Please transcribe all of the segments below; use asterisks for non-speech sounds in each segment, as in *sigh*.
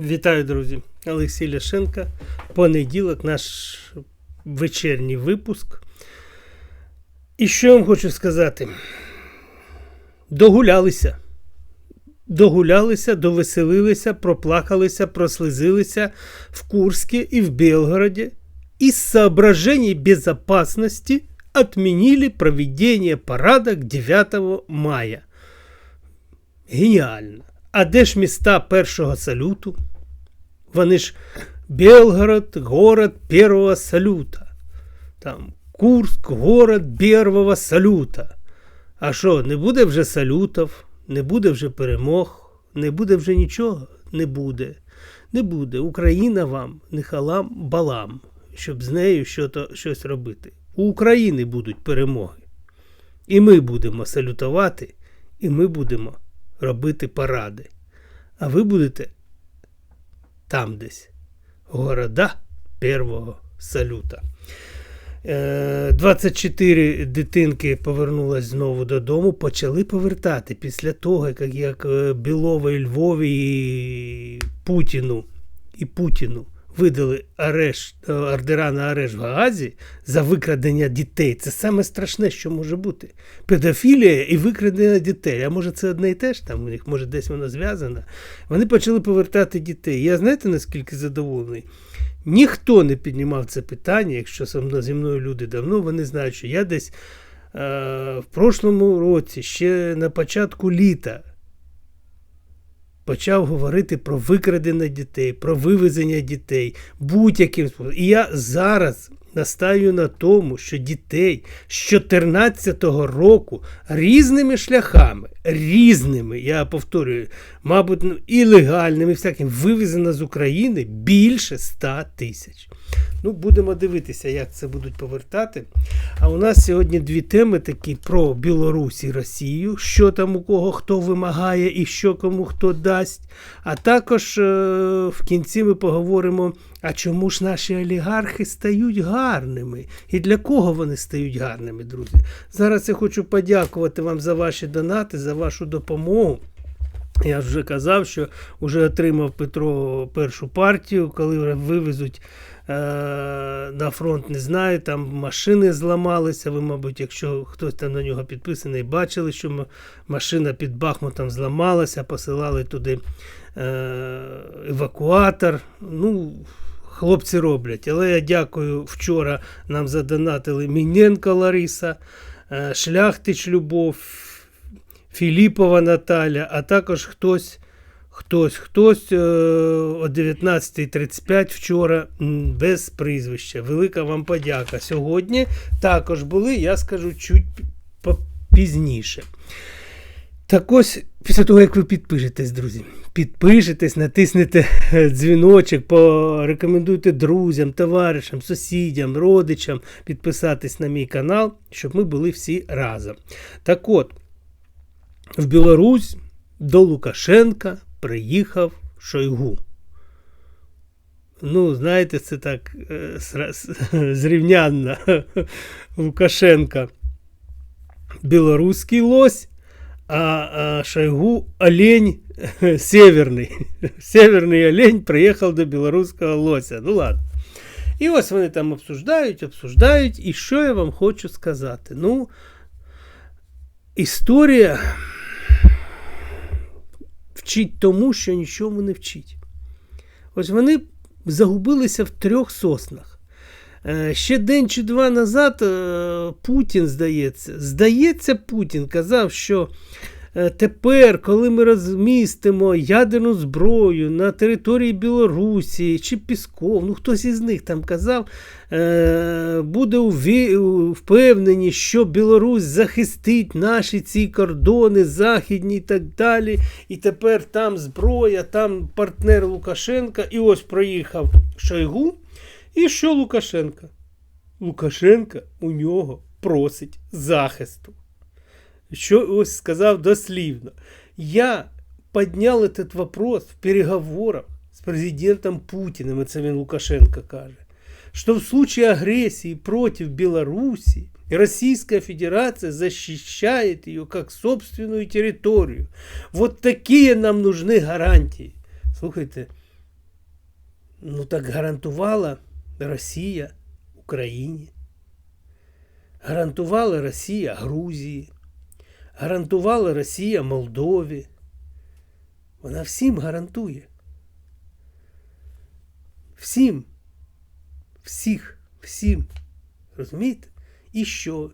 Вітаю, друзі! Олексій Ляшенко. Понеділок, наш вечірній випуск. І що я вам хочу сказати? Догулялися. Догулялися, довеселилися, проплакалися, прослезилися в Курске и в Белгороде. Из соображений безопасности отменили проведение парада к 9 мая. Геніально. А де ж міста першого салюту? Вони ж Белгород, город первого салюта. Там Курск, город первого салюта. А що, не буде вже салютів, не буде вже перемог, не буде вже нічого? Не буде. Не буде. Україна вам не халам балам, щоб з нею щось робити. У України будуть перемоги. І ми будемо салютувати, і ми будемо робити паради. А ви будете там десь. Города первого салюта. Е, 24 дитинки повернулись знову додому, почали повертати після того, як, як е, Львові і Путіну і Путіну видали арешт, е, ордера на арешт в Гаазі за викрадення дітей. Це саме страшне, що може бути. Педофілія і викрадення дітей. А може це одне і те ж там у них, може десь воно зв'язано. Вони почали повертати дітей. Я знаєте, наскільки задоволений? Ніхто не піднімав це питання, якщо зі мною люди давно, вони знають, що я десь е, в прошлому році, ще на початку літа, почав говорити про викрадення дітей, про вивезення дітей будь-яким способом. І я зараз настаю на тому, що дітей з 14-го року різними шляхами, різними, я повторюю, мабуть, ну, і легальними, всяким, вивезено з України більше 100 тисяч. Ну, Будемо дивитися, як це будуть повертати. А у нас сьогодні дві теми такі про Білорусь і Росію, що там у кого хто вимагає і що кому хто дасть. А також е в кінці ми поговоримо, а чому ж наші олігархи стають гарними? І для кого вони стають гарними, друзі? Зараз я хочу подякувати вам за ваші донати, за вашу допомогу. Я вже казав, що вже отримав Петро першу партію, коли вивезуть е, на фронт, не знаю, там машини зламалися. Ви, мабуть, якщо хтось там на нього підписаний, бачили, що машина під Бахмутом зламалася, посилали туди е, евакуатор. Ну, Хлопці роблять. Але я дякую, вчора нам задонатили Міненко Лариса, е, Шляхтич Любов. Філіпова Наталя, а також хтось хтось, хтось е, о 19.35 вчора без прізвища. Велика вам подяка. Сьогодні також були, я скажу, чуть пізніше. Так ось, після того, як ви підпишетесь, друзі, підпишетесь, натиснете дзвіночок, порекомендуйте друзям, товаришам, сусідям, родичам підписатись на мій канал, щоб ми були всі разом. Так от в Білорусь до Лукашенка приїхав Шойгу. Ну, знаєте, це так е, *laughs* зрівнянно *laughs* Лукашенка білоруський лось, а Шойгу олень *laughs* северний. Северний олень приїхав до білоруського лося. Ну ладно. І ось вони там обсуждають, обсуждають. І що я вам хочу сказати? Ну, історія вчить тому, що нічому не вчить. Ось вони загубилися в трьох соснах. Е, ще день чи два назад е, Путін, здається, здається, Путін казав, що тепер, коли ми розмістимо ядерну зброю на території Білорусі чи Пісков, ну хтось із них там казав, е, буде впевнені, що Білорусь захистить наші ці кордони західні і так далі. І тепер там зброя, там партнер Лукашенка. І ось проїхав Шойгу. І що Лукашенка? Лукашенка у нього просить захисту що ось сказав дослівно. Я підняв этот вопрос в переговорах з президентом Путіним, це він Лукашенко каже, що в случае агрессии против Беларуси Российская Федерация защищает ее как собственную территорию. Вот такие нам нужны гарантии. Слухайте, Ну так гарантувала Росія Україні. Гарантувала Росія Грузії. Гарантувала Росія Молдові. Вона всім гарантує. Всім. Всіх, всім. Розумієте? І що?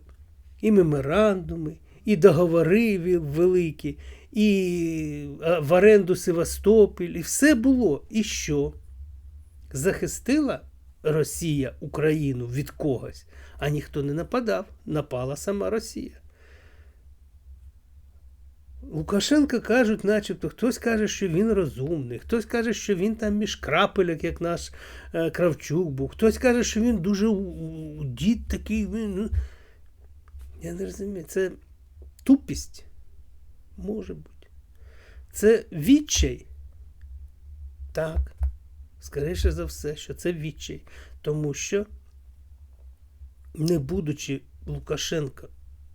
І меморандуми, і договори великі, і в оренду Севастополь, і все було. І що? Захистила Росія Україну від когось, а ніхто не нападав, напала сама Росія. Лукашенка кажуть, начебто, хтось каже, що він розумний, хтось каже, що він там між крапелек, як наш е, Кравчук був, хтось каже, що він дуже дід такий. Він, ну, я не розумію, це тупість може бути. Це відчай. Так. Скоріше за все, що це відчай. Тому що, не будучи Лукашенка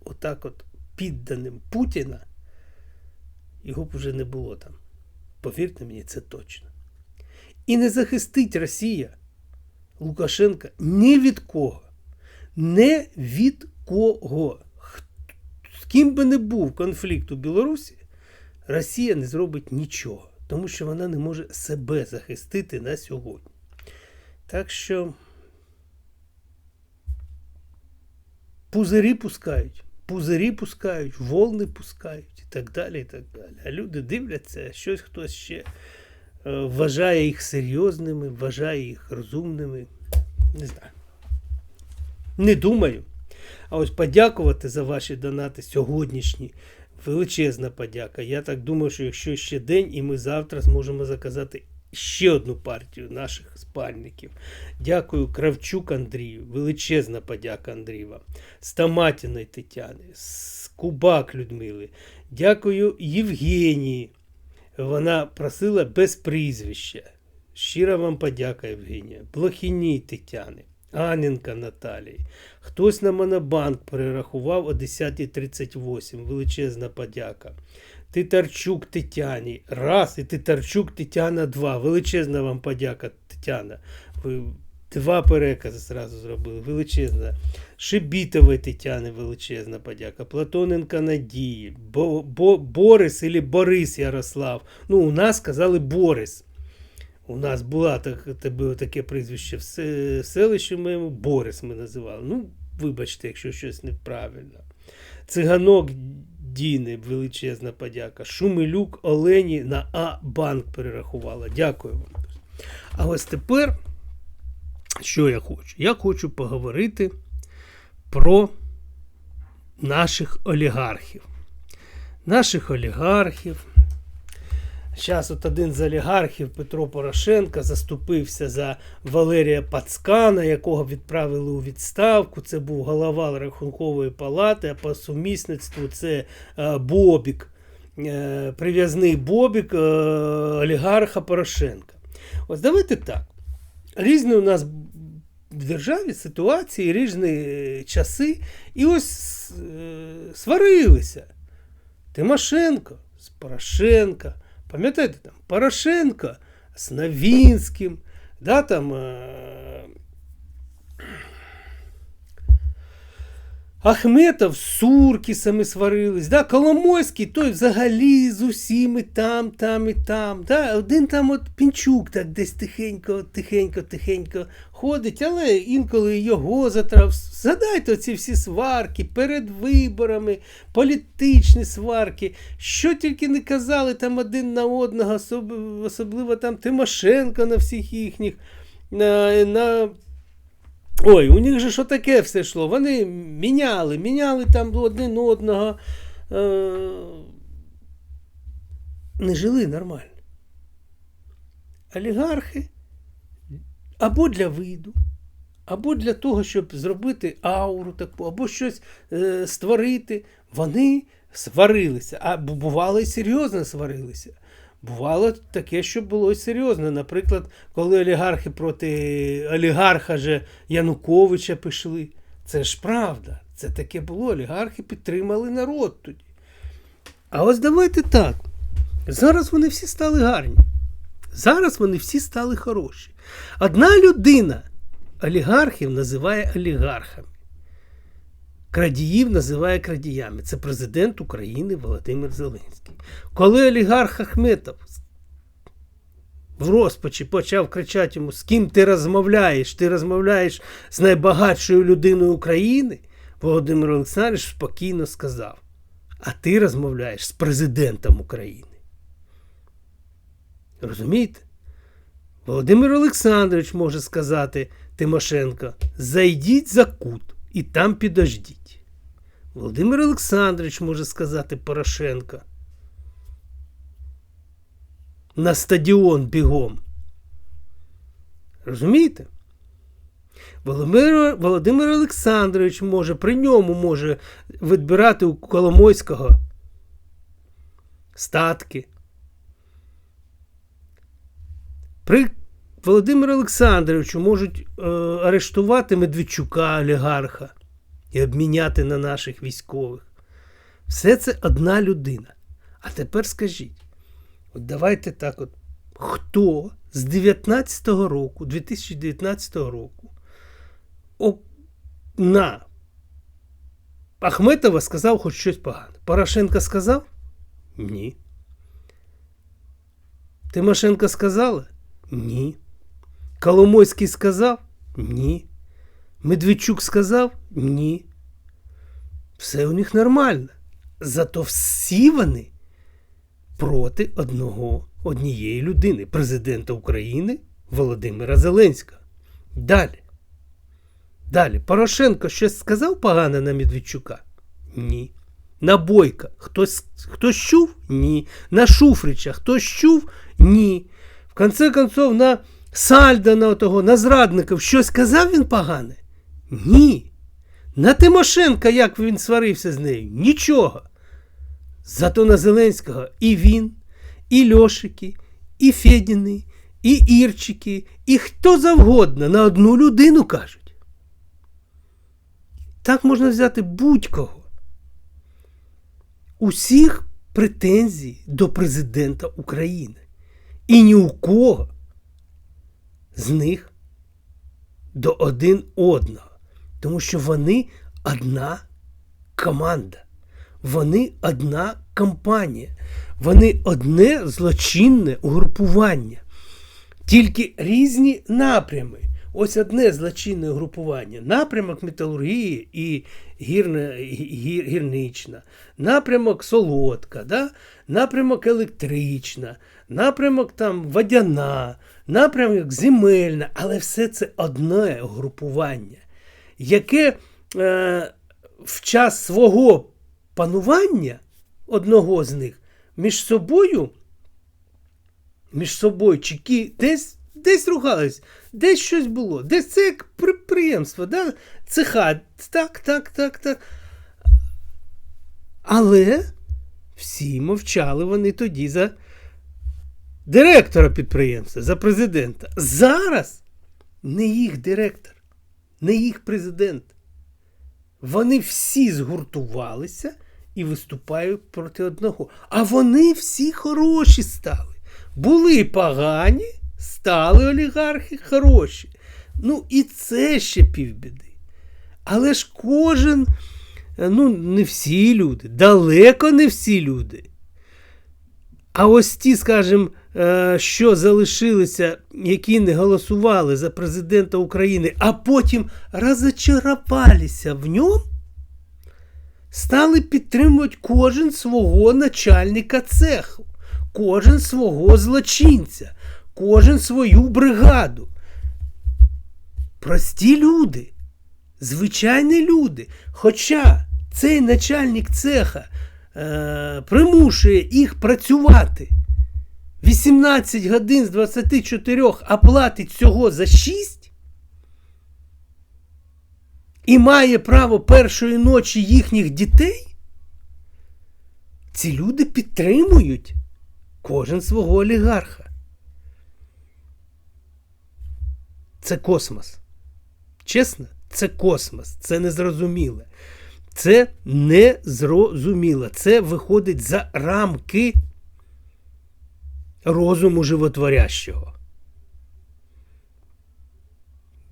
отак от підданим Путіна, його б вже не було там. Повірте мені, це точно. І не захистить Росія Лукашенка ні від кого. Не від кого. З ким би не був конфлікт у Білорусі, Росія не зробить нічого, тому що вона не може себе захистити на сьогодні. Так що пузирі пускають, пузирі пускають, волни пускають і так далі. і так далі. А люди дивляться, щось хтось ще е, вважає їх серйозними, вважає їх розумними. Не знаю. Не думаю. А ось подякувати за ваші донати сьогоднішні. Величезна подяка. Я так думаю, що якщо ще день, і ми завтра зможемо заказати ще одну партію наших спальників. Дякую Кравчук Андрію. Величезна подяка Андрій вам. Стаматіної Тетяни, з Кубак Людмили. Дякую Євгенії. Вона просила без прізвища. Щира вам подяка, Євгенія. Блохіній Тетяни. Аненка Наталії. Хтось на Монобанк перерахував о 10.38. Величезна подяка. Титарчук Тетяні. Раз. І Титарчук Тетяна два. Величезна вам подяка, Тетяна. Ви два перекази зразу зробили. Величезна. Шибітової Тетяни величезна подяка. Платоненка Надії. Бо, Бо, Борис або Борис Ярослав. Ну, у нас сказали Борис. У нас була так, таке прізвище в селищі моєму, Борис ми називали. Ну, вибачте, якщо щось неправильно. Циганок Діни, величезна подяка. Шумилюк Олені на А-банк перерахувала. Дякую вам. А ось тепер, що я хочу? Я хочу поговорити про наших олігархів. Наших олігархів. Зараз от один з олігархів Петро Порошенко заступився за Валерія Пацкана, якого відправили у відставку. Це був голова рахункової палати, а по сумісництву це е, Бобік, е, прив'язний Бобік е, олігарха Порошенка. Ось давайте так. Різні у нас в державі ситуації, різні часи, і ось сварилися. Тимошенко з Порошенка. Пам'ятаєте, там Порошенко з Новінським, да, там, е... Ахметов з Суркісами сварились, да, Коломойський той взагалі з усіми там, там і там. Да, один там от Пінчук так десь тихенько, тихенько, тихенько ходить, але інколи його затрав. Згадайте оці всі сварки перед виборами, політичні сварки, що тільки не казали там один на одного, особливо там Тимошенко на всіх їхніх. На, на... Ой, у них же що таке все йшло? Вони міняли, міняли там один одного. Е... Не жили нормально. Олігархи або для виду, або для того, щоб зробити ауру таку, або щось е, створити, вони сварилися. А бу- бувало і серйозно сварилися. Бувало таке, що було серйозно. Наприклад, коли олігархи проти олігарха же Януковича пішли. Це ж правда. Це таке було. Олігархи підтримали народ тоді. А ось давайте так. Зараз вони всі стали гарні. Зараз вони всі стали хороші. Одна людина олігархів називає олігархами. Крадіїв називає крадіями. Це президент України Володимир Зеленський. Коли олігарх Ахметов в розпачі почав кричати йому, з ким ти розмовляєш? Ти розмовляєш з найбагатшою людиною України, Володимир Олександрович спокійно сказав: А ти розмовляєш з президентом України. Розумієте? Володимир Олександрович може сказати Тимошенко, зайдіть за кут і там підождіть. Володимир Олександрович може сказати Порошенко. На стадіон бігом. Розумієте? Володимир, Володимир Олександрович може при ньому може відбирати у Коломойського статки. При Володимиру Олександровичу можуть е, арештувати Медведчука, олігарха, і обміняти на наших військових. Все це одна людина. А тепер скажіть, от давайте так от, хто з 19-го року, 2019 року, на Ахметова сказав хоч щось погане. Порошенко сказав? Ні. Тимошенко сказала? Ні. Коломойський сказав? Ні. Медведчук сказав? Ні. Все у них нормально. Зато всі вони проти одного, однієї людини, президента України Володимира Зеленського. Далі. Далі. Порошенко щось сказав погане на Медведчука? Ні. На Бойка хтось хтось чув? Ні. На Шуфрича хтось чув? Ні. В конце концов, на Сальда, на того, на зрадників щось казав він погане? Ні. На Тимошенка, як він сварився з нею? Нічого. Зато на Зеленського і він, і Льошики, і Федіни, і Ірчики, і хто завгодно на одну людину кажуть. Так можна взяти будь-кого. Усіх претензій до президента України. І ні у кого з них до один одного. Тому що вони одна команда, вони одна компанія, вони одне злочинне угрупування, тільки різні напрями. Ось одне злочинне угрупування. Напрямок металургії і гірна, гір, гірнична, напрямок солодка, да? напрямок електрична, напрямок там водяна, напрямок земельна, але все це одне групування, яке е, в час свого панування одного з них між собою, між собою чеки десь десь ругались, десь щось було, десь це як підприємство, да? цеха, так, так, так, так. Але всі мовчали вони тоді за директора підприємства, за президента. Зараз не їх директор, не їх президент. Вони всі згуртувалися і виступають проти одного. А вони всі хороші стали. Були погані, стали олігархи хороші. Ну, і це ще півбіди. Але ж кожен, ну, не всі люди, далеко не всі люди. А ось ті, скажімо, Е, що залишилися, які не голосували за президента України, а потім розочарувалися в ньому, стали підтримувати кожен свого начальника цеху, кожен свого злочинця, кожен свою бригаду. Прості люди, звичайні люди. Хоча цей начальник цеха е, примушує їх працювати. 18 годин з 24 а платить всього за 6 і має право першої ночі їхніх дітей, ці люди підтримують кожен свого олігарха. Це космос. Чесно, це космос, це незрозуміле. Це незрозуміло. Це виходить за рамки розуму животворящого.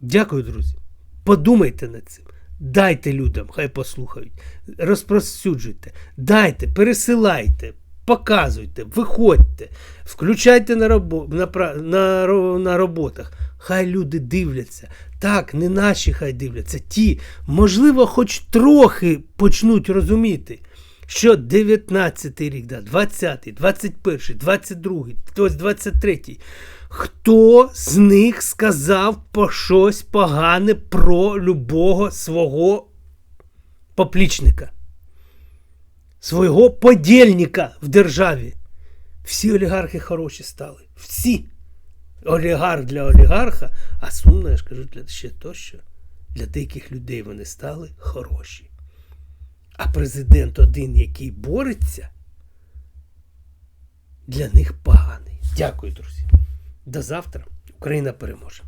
Дякую, друзі. Подумайте над цим. Дайте людям, хай послухають. Розпросюджуйте, дайте, пересилайте, показуйте, виходьте, включайте на, робо, на, на, на роботах. Хай люди дивляться. Так, не наші хай дивляться, ті, можливо, хоч трохи почнуть розуміти, що 19-й рік, да, 20-й, 21-й, 22-й, хтось 23-й. Хто з них сказав по щось погане про любого свого поплічника, свого подільника в державі? Всі олігархи хороші стали. Всі. Олігарх для олігарха, а сумно, я ж кажу, для ще то, що для деяких людей вони стали хороші. А президент один, який бореться, для них поганий. Дякую, друзі. До завтра. Україна переможе.